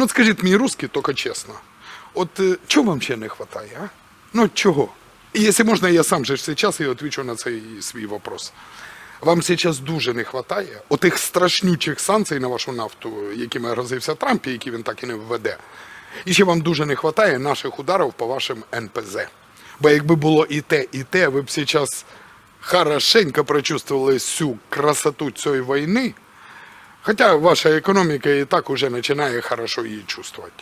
Ну, скажіть мені русский, тільки чесно. От е, чого вам ще не вистачає, а? Ну, чого? І якщо можна, я сам же зараз і відповідаю на цей свій вопрос. Вам зараз дуже не вистачає отих страшнючих санкцій на вашу нафту, якими грозився Трамп, і які він так і не введе. І ще вам дуже не вистачає наших ударів по вашим НПЗ. Бо якби було і те, і те, ви б зараз хорошенько прочувствовали всю красоту цієї війни, Хотя ваша экономика и так уже начинает хорошо ее чувствовать.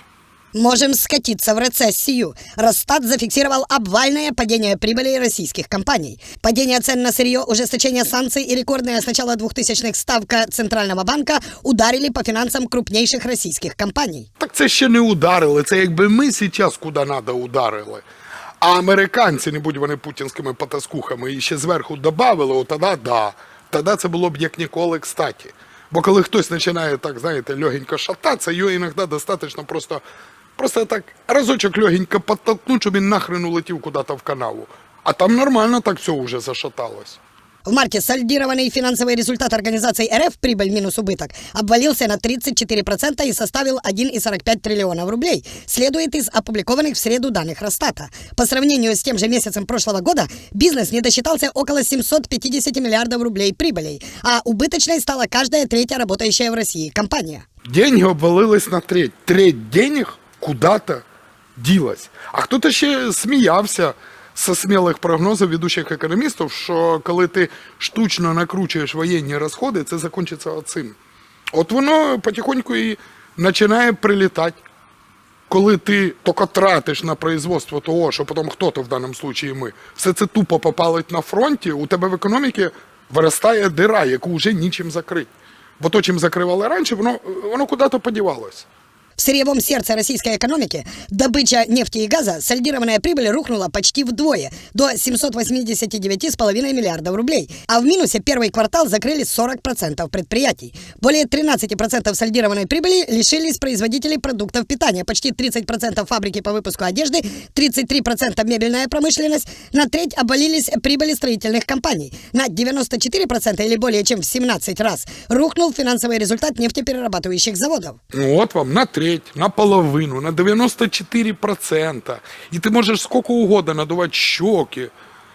Можем скатиться в рецессию. Росстат зафиксировал обвальное падение прибыли российских компаний. Падение цен на сырье, ужесточение санкций и рекордная с начала 2000-х ставка Центрального банка ударили по финансам крупнейших российских компаний. Так це ще не ударили, це якби ми зараз куди треба ударили. А американці, не будь вони путінськими потаскухами, і ще зверху додавали, от тоді да. Тоді це було б як ніколи кстаті. Бо коли хтось починає так, знаєте, легенько шататися, його іноді достатньо просто, просто так разочок легенько підтолкнути, щоб він нахрен улетів куди-то в канаву. А там нормально так все вже зашаталось. В марте сольдированный финансовый результат организации РФ прибыль минус убыток обвалился на 34% и составил 1,45 триллионов рублей, следует из опубликованных в среду данных Росстата. По сравнению с тем же месяцем прошлого года бизнес не досчитался около 750 миллиардов рублей прибылей, а убыточной стала каждая третья работающая в России компания. Деньги обвалились на треть. Треть денег куда-то ділась. А хто-то ще сміявся со смілих прогнозів ведучих економістів, що коли ти штучно накручуєш воєнні розходи, це закінчиться оцим. От воно потихоньку і починає прилітати. Коли ти тільки тратиш на производство того, що потім хто-то в даному випадку ми, все це тупо попалить на фронті, у тебе в економіці виростає дира, яку вже нічим закрити. Бо то, чим закривали раніше, воно, воно куди-то подівалось. В сырьевом сердце российской экономики добыча нефти и газа, сольдированная прибыль рухнула почти вдвое, до 789,5 миллиардов рублей. А в минусе первый квартал закрыли 40% предприятий. Более 13% сольдированной прибыли лишились производителей продуктов питания, почти 30% фабрики по выпуску одежды, 33% мебельная промышленность, на треть обвалились прибыли строительных компаний. На 94% или более чем в 17 раз рухнул финансовый результат нефтеперерабатывающих заводов. Ну от вам на треть, на половину, на 94%. І ти можеш скільки угодно надувати щоки,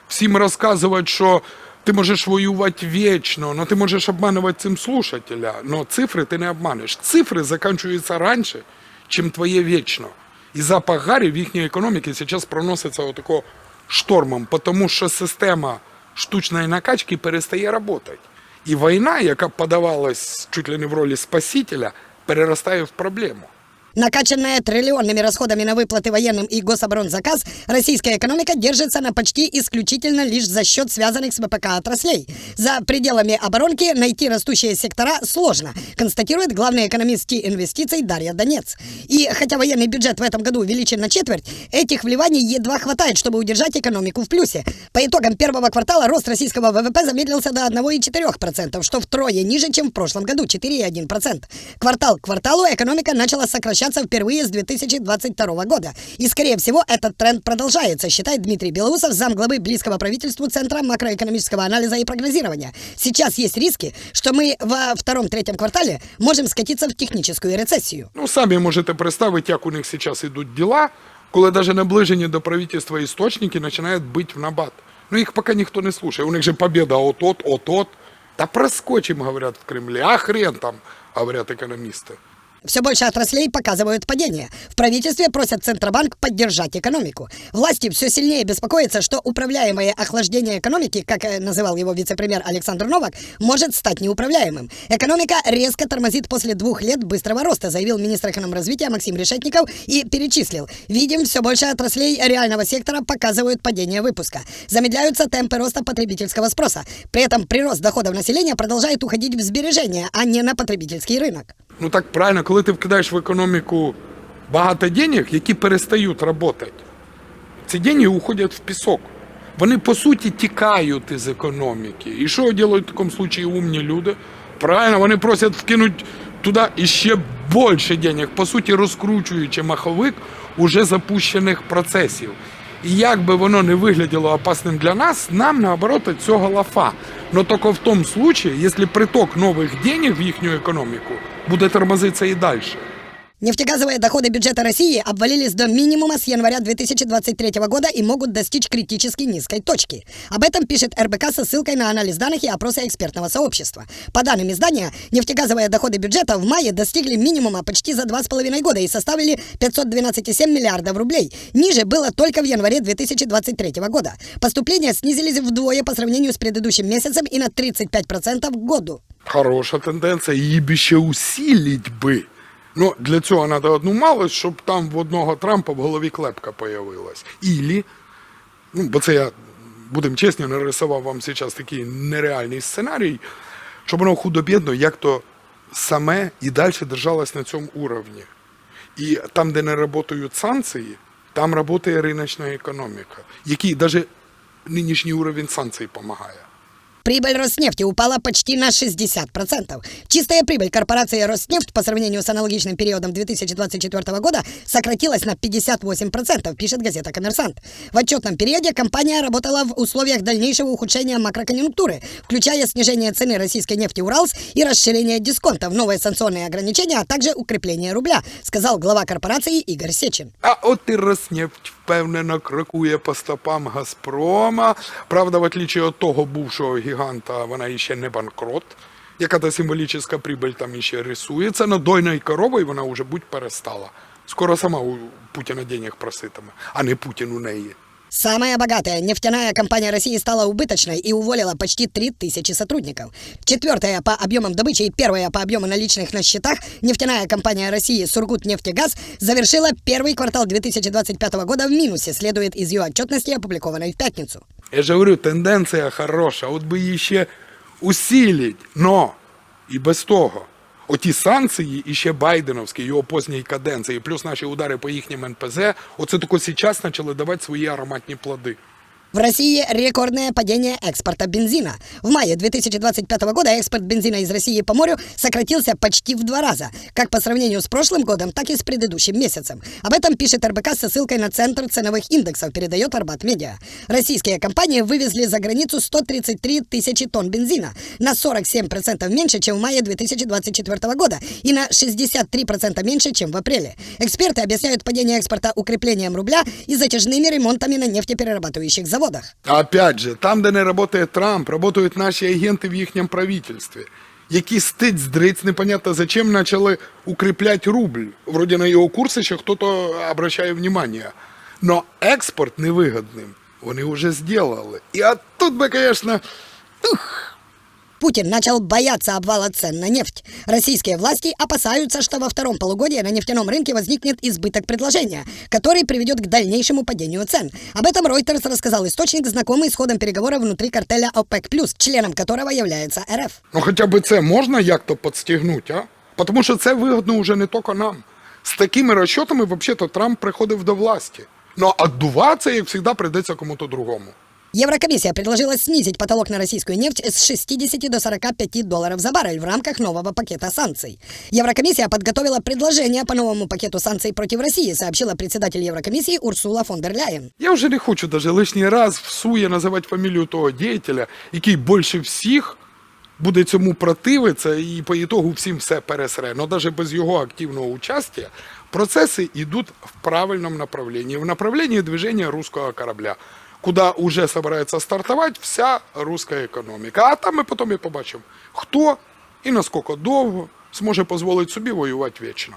всім розказувати, що ти можеш воювати вічно, але ти можеш обманувати цим слушателя. Но цифри ти не обманеш. Цифри закінчуються раніше, чим твоє вічно. І запах гарі в їхній економіці зараз проноситься отако штормом, тому що система штучної накачки перестає працювати. І війна, яка подавалась чуть ли не в ролі спасителя, перерастає в проблему. Накачанная триллионными расходами на выплаты военным и гособоронзаказ, российская экономика держится на почти исключительно лишь за счет связанных с ВПК отраслей. За пределами оборонки найти растущие сектора сложно, констатирует главный экономист инвестиций Дарья Донец. И хотя военный бюджет в этом году увеличен на четверть, этих вливаний едва хватает, чтобы удержать экономику в плюсе. По итогам первого квартала рост российского ВВП замедлился до 1,4%, что втрое ниже, чем в прошлом году, 4,1%. Квартал к кварталу экономика начала сокращаться впервые с 2022 года. И, скорее всего, этот тренд продолжается, считает Дмитрий Белоусов, замглавы близкого правительству Центра макроэкономического анализа и прогнозирования. Сейчас есть риски, что мы во втором-третьем квартале можем скатиться в техническую рецессию. Ну, самі можете представити, як у них зараз йдуть діла, коли навіть наближені до правительства істочники починають бити в набат. Ну, їх поки ніхто не слушає. У них же победа от-от, от-от. Та проскочим, говорят в Кремлі, а хрен там, говорят економісти. Все больше отраслей показывают падение. В правительстве просят Центробанк поддержать экономику. Власти все сильнее беспокоятся, что управляемое охлаждение экономики, как э, называл его вице-премьер Александр Новак, может стать неуправляемым. Экономика резко тормозит после двух лет быстрого роста, заявил министр экономразвития Максим Решетников и перечислил. Видим, все больше отраслей реального сектора показывают падение выпуска. Замедляются темпы роста потребительского спроса. При этом прирост доходов населения продолжает уходить в сбережения, а не на потребительский рынок. Ну так правильно, коли ти вкидаєш в економіку багато денег, які перестають працювати, ці деньги уходять в пісок. Вони по суті тікають із економіки. І що роблять в такому випадку умні люди? Правильно, вони просять вкинути туди іще більше денег, по суті, розкручуючи маховик уже запущених процесів. І як би воно не виглядало опасним для нас, нам наоборот цього лафа. Но тільки в тому случаї, якщо приток нових денег в їхню економіку буде тормозитися і далі. Нефтегазовые доходы бюджета России обвалились до минимума с января 2023 года и могут достичь критически низкой точки. Об этом пишет РБК со ссылкой на анализ данных и опросы экспертного сообщества. По данным издания, нефтегазовые доходы бюджета в мае достигли минимума почти за два с половиной года и составили 512,7 миллиардов рублей. Ниже было только в январе 2023 года. Поступления снизились вдвое по сравнению с предыдущим месяцем и на 35% к году. Хороша тенденція, її б ще усилить би. Ну, для цього треба одну малость, щоб там в одного Трампа в голові клепка появилась. Ілі, ну, бо це я, будемо чесні, нарисував вам зараз такий нереальний сценарій, щоб воно худо-бідно, як то саме і далі держалось на цьому уровні. І там, де не працюють санкції, там працює риночна економіка, який навіть нинішній уровень санкцій допомагає. Прибыль Роснефти упала почти на 60%. Чистая прибыль корпорации Роснефть по сравнению с аналогичным периодом 2024 года сократилась на 58%, пишет газета «Коммерсант». В отчетном периоде компания работала в условиях дальнейшего ухудшения макроконъюнктуры, включая снижение цены российской нефти «Уралс» и расширение дисконтов, новые санкционные ограничения, а также укрепление рубля, сказал глава корпорации Игорь Сечин. А от і Роснефть впевнено крокує по стопам Газпрома. Правда, в отличие від того бувшого гіганта, вона іще не банкрот. Яка та символічна прибыль там іще рисується, но дойної коровою вона вже будь перестала. Скоро сама у Путіна денег проситиме, а не Путін у неї. Самая богатая нефтяная компания России стала убыточной и уволила почти 3000 сотрудников. Четвертая по объемам добычи и первая по объему наличных на счетах нефтяная компания России «Сургутнефтегаз» завершила первый квартал 2025 года в минусе, следует из ее отчетности, опубликованной в пятницу. Я же говорю, тенденція хороша, от би її ще усилить. Но і без того, оті санкції, і ще Байденовські, його поздній каденції, плюс наші удари по їхнім НПЗ, оце тільки зараз почали давати свої ароматні плоди. В России рекордное падение экспорта бензина. В мае 2025 года экспорт бензина из России по морю сократился почти в два раза, как по сравнению с прошлым годом, так и с предыдущим месяцем. Об этом пишет РБК со ссылкой на Центр ценовых индексов, передает Арбат Медиа. Российские компании вывезли за границу 133 тысячи тонн бензина, на 47% меньше, чем в мае 2024 года, и на 63% меньше, чем в апреле. Эксперты объясняют падение экспорта укреплением рубля и затяжными ремонтами на нефтеперерабатывающих заводах. Опять же, там, де не працює Трамп, працюють наші агенти в їхньому правительстві, які стиць здриць, непонятно зачем почали укріпляти рубль. Вроді на його курси ще хтось обращає внимание. Но експорт невигодним вони вже зробили. І от тут би, звісно, Путин начал бояться обвала цен на нефть. Российские власти опасаются, что во втором полугодии на нефтяном рынке возникнет избыток предложения, который приведет к дальнейшему падению цен. Об этом Reuters рассказал источник, знакомый с ходом переговоров внутри картеля ОПЕК+, членом которого является РФ. ну хоча б це можна як-то підстігнути, а? Тому що це вигідно вже не тільки нам. З такими розчотами, взагалі-то, Трамп приходив до власті. Ну, а отдуватися, як завжди, прийдеться кому-то другому. Еврокомиссия предложила снизить потолок на российскую нефть с 60 до 45 долларов за баррель в рамках нового пакета санкций. Еврокомиссия подготовила предложение по новому пакету санкций против России, сообщила председатель Еврокомиссии Урсула фон дер Ляйен. Я вже не хочу даже лишній раз всує називати фамілію того діятеля, який більше всіх буде цьому противитися і по ітогу всім все пересре. Но навіть без його активного участия процеси йдуть в правильному направлении, в направлении движения русского корабля, Куда уже собирается стартовать вся русская економіка. А там ми потім і побачимо, хто і наскільки довго зможе дозволити собі воювати вічно.